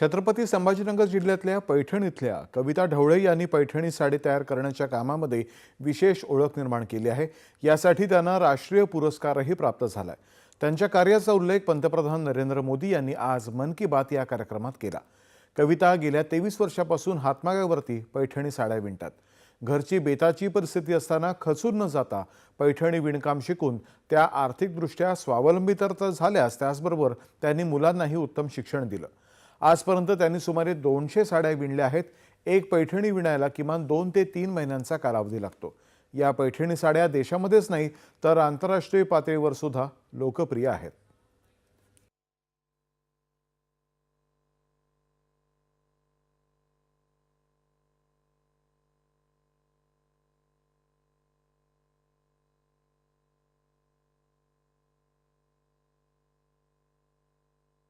छत्रपती संभाजीनगर जिल्ह्यातल्या पैठण इथल्या कविता ढवळे यांनी पैठणी साडी तयार करण्याच्या कामामध्ये विशेष ओळख निर्माण केली आहे. यासाठी त्यांना राष्ट्रीय पुरस्कारही प्राप्त झालाय. त्यांच्या कार्याचा उल्लेख पंतप्रधान नरेंद्र मोदी यांनी आज मन की बात या कार्यक्रमात केला. कविता गेल्या तेवीस वर्षापासून हातमागावरती पैठणी साड्या विणतात. घरची बेताची परिस्थिती असताना खचून न जाता पैठणी विणकाम शिकून त्या आर्थिकदृष्ट्या स्वावलंबी तर तर झाल्यास त्याचबरोबर त्यांनी मुलांनाही उत्तम शिक्षण दिलं. आजपर्यंत त्यांनी सुमारे दोनशे साड्या विणल्या आहेत. एक पैठणी विणायला किमान दोन ते तीन महिन्यांचा कालावधी लागतो. या पैठणी साड्या देशामध्येच नाही तर आंतरराष्ट्रीय पातळीवर सुद्धा लोकप्रिय आहेत.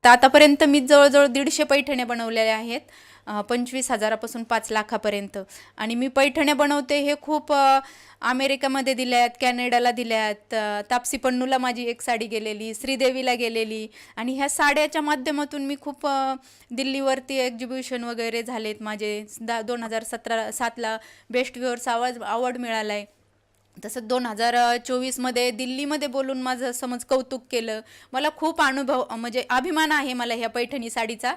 तर आतापर्यंत मी जवळजवळ दीडशे पैठण्या बनवलेल्या आहेत. पंचवीस हजारापासून पाच लाखापर्यंत. आणि मी पैठण्या बनवते हे खूप अमेरिकामध्ये अमेरिकेमध्ये दिल्यात कॅनडाला दिल्यात आहेत. तापसी पन्नूला माझी एक साडी गेलेली श्रीदेवीला गेलेली. आणि ह्या साड्याच्या माध्यमातून मी खूप दिल्लीवरती एक्झिबिशन वगैरे झालेत. माझे दा दोन हजार सतरा सातला बेस्ट व्ह्युअर्स आवाज अवॉर्ड मिळाला आहे तसं दोन हजार चोवीसमध्ये दिल्लीमध्ये बोलून माझं समज कौतुक केलं. मला खूप अनुभव म्हणजे अभिमान आहे मला ह्या पैठणी साडीचा